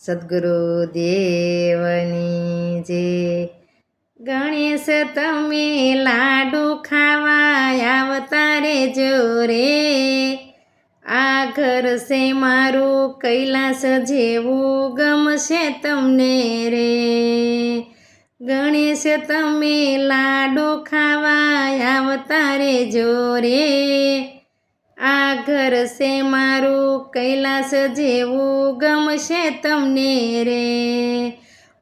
સદગુરુ દેવની જે ગણેશ તમે લાડુ ખાવા આવતા રે જોરે. આ ઘર છે મારું કૈલાસ જેવું ગમશે તમને રે. ગણેશ તમે લાડુ ખાવા આવતા રે જોરે. આ ઘર છે મારું કૈલાસ જેવું ગમશે તમને રે.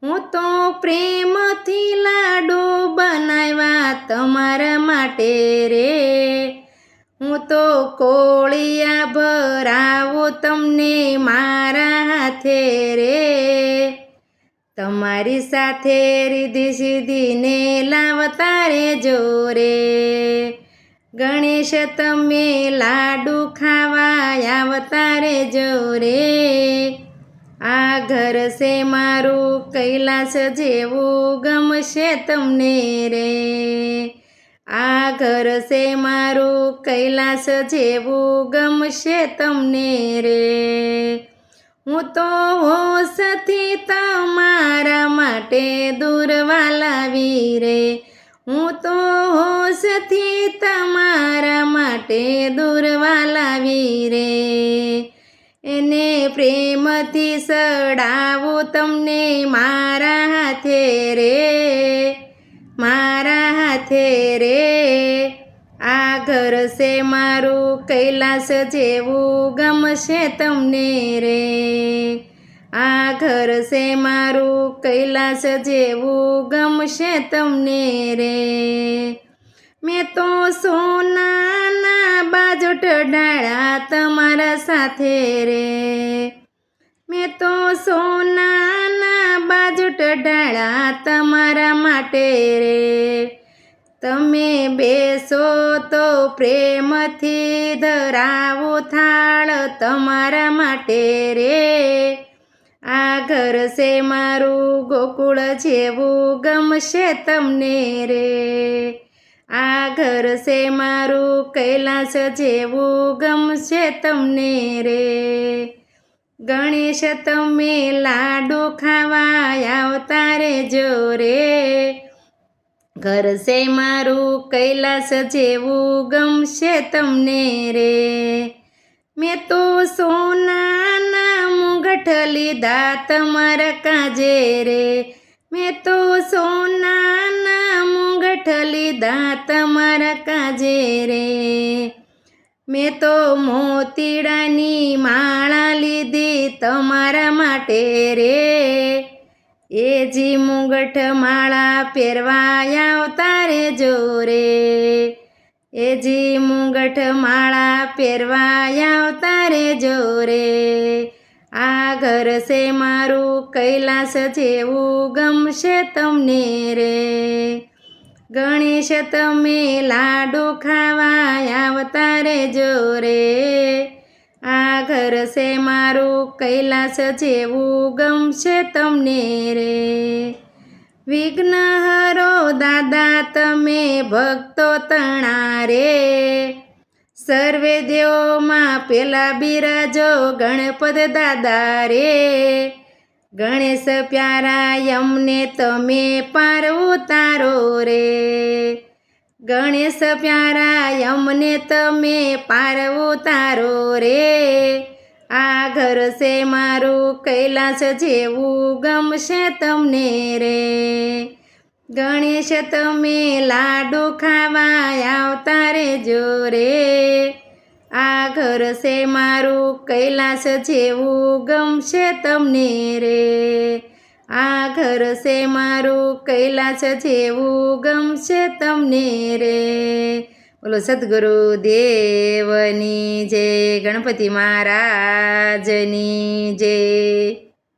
હું તો પ્રેમથી લાડુ બનાવ્યા તમારા માટે રે. હું તો કોળિયા ભરાવો તમને મારા હાથે રે. તમારી સાથે રીધી સીધીને લાવતા રે. જોરે ગણેશ તમે લાડુ ખાવા આવતા રે જોરે. આ ઘર છે મારું કૈલાસ જેવું ગમશે તમને રે. આ ઘર છે મારું કૈલાસ જેવું ગમશે તમને રે. હું તો હોશથી તમારા માટે દૂરવા લાવી રે. હું તો માટે દૂરવા લાવી રે એને પ્રેમથી સડાવો તમને મારા હાથે રે. મારા હાથે રે. આ ઘર છે મારું કૈલાસ જેવું ગમશે તમને રે. આ ઘર છે મારું કૈલાસ જેવું ગમશે તમને રે. મેં તો સોનાના બાજોટ ડાળા તમારા સાથે રે. મેં તો સોનાના બાજુટ ડાળા તમારા માટે રે. તમે બેસો તો પ્રેમથી ધરાવો થાળ તમારા માટે રે. આ ઘર છે મારું ગોકુળ જેવું ગમશે તમને રે. આ ઘર છે મારું કૈલાસ જેવું ગમશે તમને રે. ગણેશ, તમે લાડુ ખાવા આવતા રે. જોરે ઘર છે મારું કૈલાસ જેવું ગમશે તમને રે. મેં તો સોનાના મુંગઠ લીધા તમારા કાજે રે. મેં તો મુંગઠ લીધા તમારા કાજે રે. મેં તો મોતીડાની માળા લીધી તમારા માટે રે. એ જી મુંગઠ માળા પહેરવા આવતા રે જોરે એ જી મુંગઠ માળા પહેરવા આવતા રે જોરે આ ઘર છે મારું કૈલાસ જેવું ગમશે તમને રે. ગણેશ તમે લાડુ ખાવા આવતા રે જોરે. આ ઘર છે મારું કૈલાસ જેવું ગમશે તમને રે. વિઘ્નહરો દાદા, તમે ભક્તો તણા રે સર્વે દેવોમાં પેલા બિરાજો ગણપત દાદા રે. ગણેશ પ્યારા યમને તમે પાર ઉતારો રે. ગણેશ પ્યારા યમને તમે પાર ઉતારો રે. આ ઘર છે મારું કૈલાસ જેવું ગમશે તમને રે. ગણેશ તમે લાડુ ખાવા આવતા રે. જોરે આ ઘર છે મારું, કૈલાસ જેવું ગમશે તમને રે. આ ઘર છે મારું, કૈલાસ જેવું ગમશે તમને રે. બોલો સદગુરુ દેવની જય, ગણપતિ મહારાજની જય.